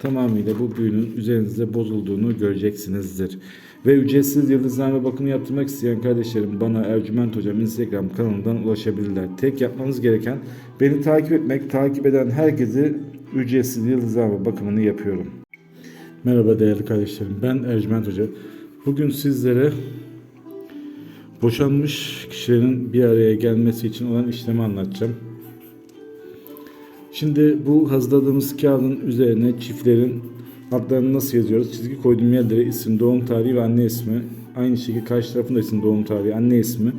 tamamıyla bu büyünün üzerinizde bozulduğunu göreceksinizdir. Ve ücretsiz yıldızlama bakımı yaptırmak isteyen kardeşlerim bana Ercüment Hocam Instagram kanalından ulaşabilirler. Tek yapmanız gereken beni takip etmek, takip eden herkese ücretsiz yıldızlama bakımını yapıyorum. Merhaba değerli kardeşlerim ben Ercüment Hoca. Bugün sizlere boşanmış kişilerin bir araya gelmesi için olan işlemi anlatacağım. Şimdi bu hazırladığımız kağıdın üzerine çiftlerin adlarını nasıl yazıyoruz? Çizgi koyduğum yerlere isim, doğum tarihi ve anne ismi. Aynı şekilde karşı tarafında isim, doğum tarihi, anne ismi.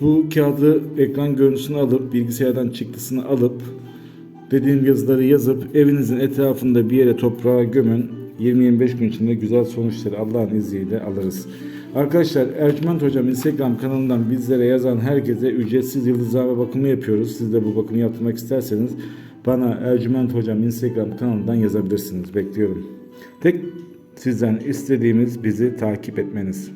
Bu kağıdı ekran görüntüsünü alıp, bilgisayardan çıktısını alıp, dediğim yazıları yazıp evinizin etrafında bir yere toprağa gömün. 20-25 gün içinde güzel sonuçları Allah'ın izniyle alırız. Arkadaşlar Ercüment Hocam Instagram kanalından bizlere yazan herkese ücretsiz yıldızlama bakımı yapıyoruz. Siz de bu bakımı yaptırmak isterseniz bana Ercüment Hocam Instagram kanalından yazabilirsiniz. Bekliyorum. Tek sizden istediğimiz bizi takip etmeniz.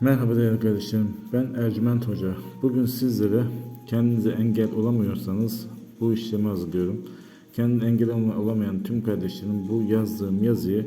Merhaba değerli kardeşlerim. Ben Ercüment Hoca. Bugün sizlere kendinize engel olamıyorsanız bu işlemi hazırlıyorum. Kendine engel olamayan tüm kardeşlerim bu yazdığım yazıyı